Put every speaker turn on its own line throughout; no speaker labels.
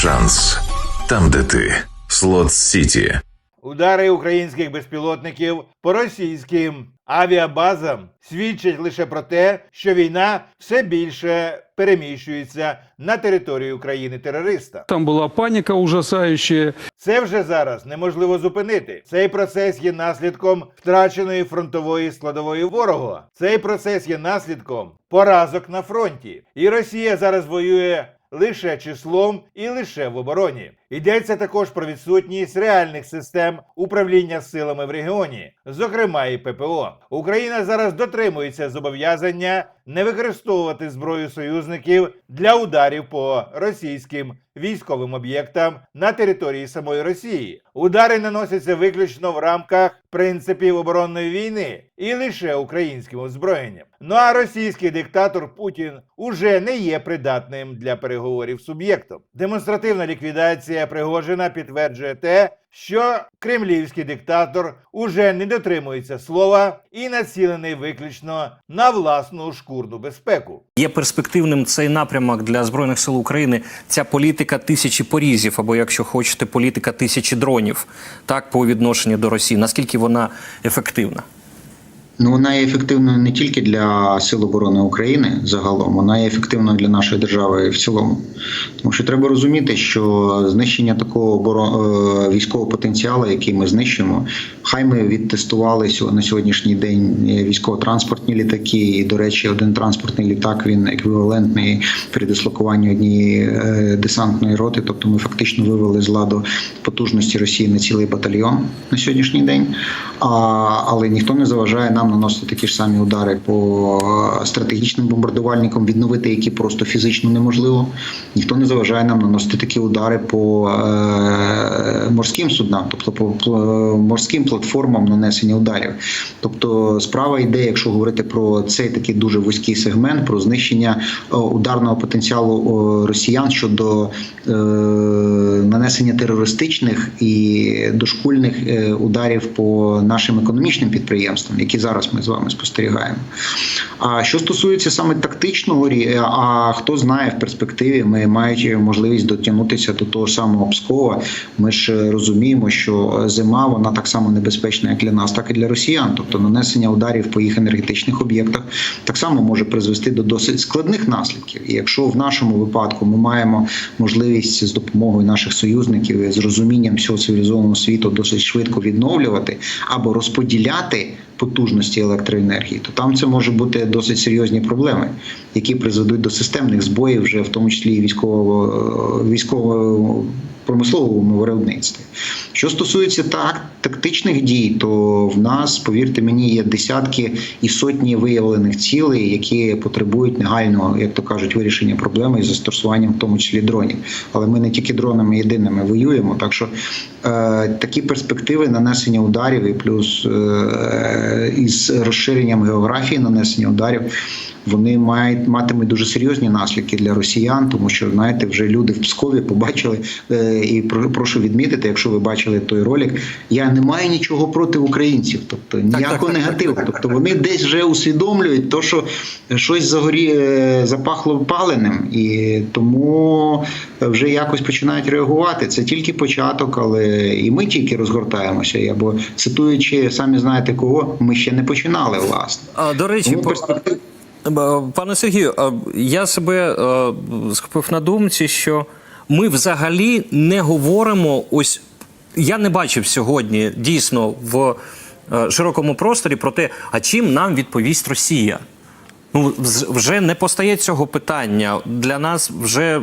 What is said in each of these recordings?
Шанс там, де ти. Слот Сіті.
Удари українських безпілотників по російським авіабазам свідчать лише про те, що війна все більше переміщується на територію країни-терориста.
Там была паника ужасающая.
Це вже зараз неможливо зупинити. Цей процес є наслідком втраченої фронтової складової ворога. Цей процес є наслідком поразок на фронті. І Росія зараз воює лише числом і лише в обороні. Йдеться також про відсутність реальних систем управління силами в регіоні, зокрема і ППО. Україна зараз дотримується зобов'язання не використовувати зброю союзників для ударів по російським військовим об'єктам на території самої Росії. Удари наносяться виключно в рамках принципів оборонної війни і лише українським озброєнням. Ну а російський диктатор Путін уже не є придатним для переговорів суб'єктом. Демонстративна ліквідація Пригожина підтверджує те, що кремлівський диктатор уже не дотримується слова і націлений виключно на власну шкурну безпеку.
Є перспективним цей напрямок для збройних сил України. Ця політика тисячі порізів, або якщо хочете, політика тисячі дронів, так по відношенню до Росії. Наскільки вона ефективна?
Ну, вона є ефективною не тільки для Сил оборони України загалом, вона є ефективною для нашої держави в цілому. Тому що треба розуміти, що знищення такого е, військового потенціалу, який ми знищуємо, хай ми відтестували на сьогоднішній день військово-транспортні літаки. І, до речі, один транспортний літак він еквівалентний при дислокуванні однієї е, десантної роти. Тобто ми фактично вивели з ладу потужності Росії на цілий батальйон на сьогоднішній день. А, але ніхто не заважає нам наносити такі ж самі удари по е, стратегічним бомбардувальникам, відновити які просто фізично неможливо. Ніхто не заважає нам наносити такі удари по е, морським суднам, тобто по пл- морським платформам нанесення ударів. Тобто справа йде, якщо говорити про цей такий дуже вузький сегмент, про знищення е, ударного потенціалу е, росіян щодо е, нанесення терористичних і дошкульних е, ударів по нашим економічним підприємствам, які зараз ми з вами спостерігаємо. А що стосується саме тактичного рі- а хто знає в перспективі, ми маючи можливість дотягнутися до того самого Пскова, ми ж розуміємо, що зима вона так само небезпечна як для нас, так і для росіян. Тобто нанесення ударів по їх енергетичних об'єктах так само може призвести до досить складних наслідків. І якщо в нашому випадку ми маємо можливість з допомогою наших союзників з розумінням всього цивілізованого світу досить швидко відновлювати або розподіляти потужності електроенергії, то там це може бути досить серйозні проблеми, які призведуть до системних збоїв, вже в тому числі військового військового промисловому виробництві. Що стосується так, тактичних дій, то в нас, повірте мені, є десятки і сотні виявлених цілей, які потребують негайного, як то кажуть, вирішення проблеми із застосуванням, в тому числі дронів. Але ми не тільки дронами єдиними воюємо. Так що е, такі перспективи нанесення ударів і плюс е, із розширенням географії нанесення ударів. Вони мають матимуть дуже серйозні наслідки для росіян, тому що знаєте, вже люди в Пскові побачили е, і прошу відмітити, якщо ви бачили той ролик, я не маю нічого проти українців, тобто ніякого негативу. Тобто вони десь вже усвідомлюють, то що щось загорі е, запахло паленим, і тому вже якось починають реагувати. Це тільки початок, але і ми тільки розгортаємося. Я бо цитуючи, самі знаєте кого, ми ще не починали власне.
А, до речі,
Тому
по- Пане Сергію, е, я себе е, схопив на думці, що ми взагалі не говоримо. Ось я не бачив сьогодні дійсно в е, широкому просторі про те, а чим нам відповість Росія. Ну, вже не постає цього питання. Для нас вже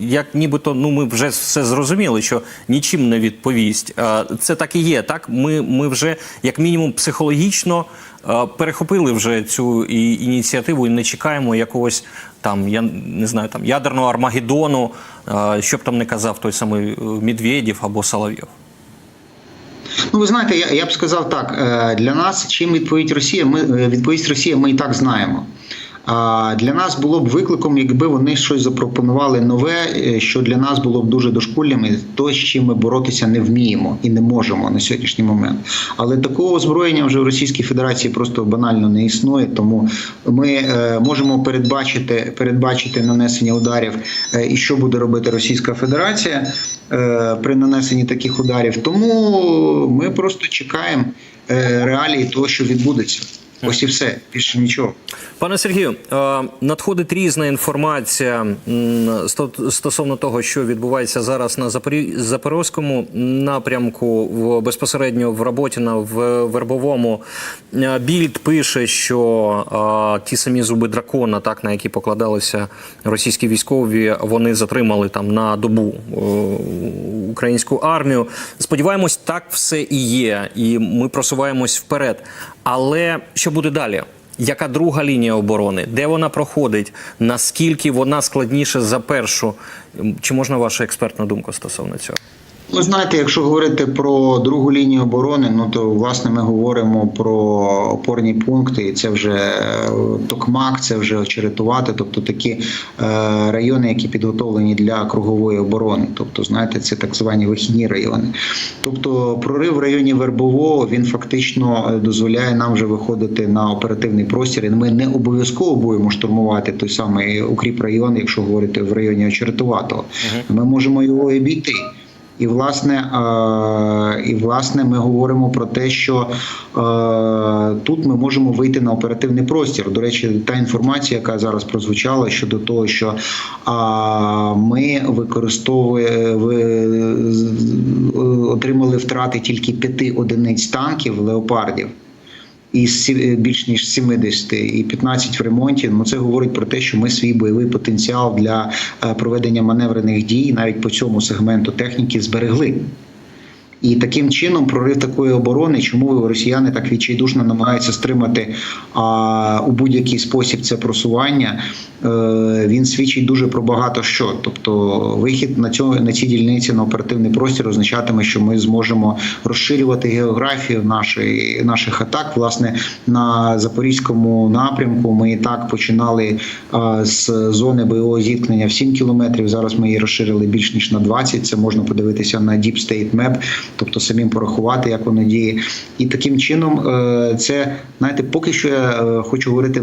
як нібито ну ми вже все зрозуміли, що нічим не відповість. Це так і є. Так, ми, ми вже як мінімум психологічно перехопили вже цю і- ініціативу і не чекаємо якогось там, я не знаю, там ядерного армагеддону, е, що б там не казав той самий Медведів Медведєв або Соловйов.
Ну, ви знаєте, я, я б сказав так: е, для нас чим відповість Росія, ми е, відповість Росія, ми і так знаємо. А для нас було б викликом, якби вони щось запропонували нове, е, що для нас було б дуже дошкульним, і то, з чим ми боротися не вміємо і не можемо на сьогоднішній момент. Але такого озброєння вже в Російській Федерації просто банально не існує. Тому ми е, можемо передбачити передбачити нанесення ударів е, і що буде робити Російська Федерація при нанесенні таких ударів. Тому ми просто чекаємо реалії того, що відбудеться. Ось і все, більше нічого.
Пане Сергію, е, надходить різна інформація сто- стосовно того, що відбувається зараз на Запорізапорозькому напрямку, в- безпосередньо в Роботіна, в Вербовому. Е, Більд пише, що е, ті самі зуби дракона, так на які покладалися російські військові, вони затримали там на добу українську армію. Сподіваємось, так все і є, і ми просуваємось вперед. Але що буде далі? Яка друга лінія оборони? Де вона проходить? Наскільки вона складніша за першу? Чи можна ваша експертна думка стосовно цього?
Ви знаєте, якщо говорити про другу лінію оборони, ну то власне ми говоримо про опорні пункти, і це вже е, Токмак, це вже очеретувати, тобто такі е, райони, які підготовлені для кругової оборони. Тобто, знаєте, це так звані вихідні райони. Тобто, прорив в районі Вербового він фактично е, дозволяє нам вже виходити на оперативний простір. І ми не обов'язково будемо штурмувати той самий укріп район, якщо говорити в районі очеретуватого. Ми можемо його і обійти. І власне, і власне ми говоримо про те, що тут ми можемо вийти на оперативний простір. До речі, та інформація, яка зараз прозвучала щодо того, що ми використовуємо отримали втрати тільки п'яти одиниць танків леопардів. Із більш ніж 70 і 15 в ремонті. Ну це говорить про те, що ми свій бойовий потенціал для е, проведення маневрених дій навіть по цьому сегменту техніки зберегли. І таким чином прорив такої оборони, чому росіяни так відчайдушно намагаються стримати а, у будь-який спосіб це просування, е, він свідчить дуже про багато що. Тобто, вихід на цьому на цій дільниці на оперативний простір означатиме, що ми зможемо розширювати географію нашої, наших атак. Власне, на запорізькому напрямку ми і так починали а, з зони бойового зіткнення в 7 кілометрів. Зараз ми її розширили більш ніж на 20. Це можна подивитися на Deep State Map, тобто самим порахувати, як воно діє. І таким чином, е, це знаєте, поки що я е, хочу говорити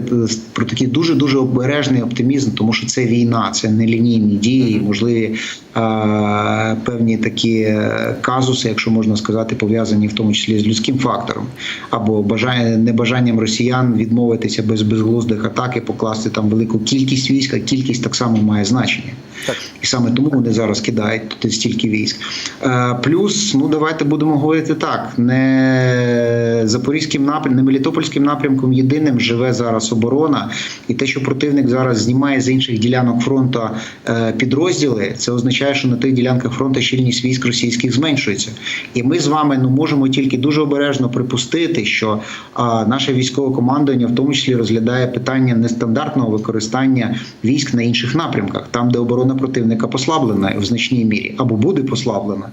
про такий дуже дуже обережний оптимізм, тому що це війна, це не лінійні дії, можливі е, певні такі казуси, якщо можна сказати, пов'язані в тому числі з людським фактором, або бажання небажанням росіян відмовитися без безглуздих атак і покласти там велику кількість військ, а кількість так само має значення.
Так.
І саме тому вони зараз кидають туди стільки військ. Е, плюс, ну давайте будемо говорити так: не запорізьким напрямком, не Мелітопольським напрямком єдиним живе зараз оборона, і те, що противник зараз знімає з інших ділянок фронту е, підрозділи, це означає, що на тих ділянках фронту щільність військ російських зменшується. І ми з вами ну можемо тільки дуже обережно припустити, що а, наше військове командування в тому числі розглядає питання нестандартного використання військ на інших напрямках, там де оборона противника послаблена в значній мірі або буде послаблена.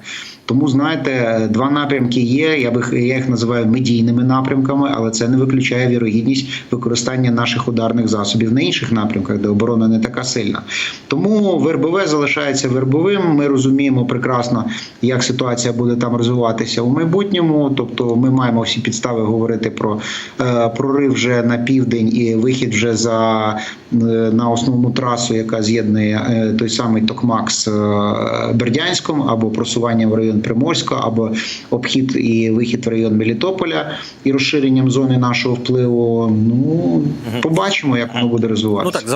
Тому знаєте, два напрямки є. Я би я їх називаю медійними напрямками, але це не виключає вірогідність використання наших ударних засобів на інших напрямках, де оборона не така сильна. Тому вербове залишається вербовим. Ми розуміємо прекрасно, як ситуація буде там розвиватися у майбутньому. Тобто, ми маємо всі підстави говорити про е, прорив вже на південь і вихід вже за е, на основну трасу, яка з'єднує е, той самий Токмак з е, Бердянськом, або просування в район Приморська, або обхід і вихід в район Мелітополя і розширенням зони нашого впливу. Ну побачимо, як воно буде розвиватися.
Ну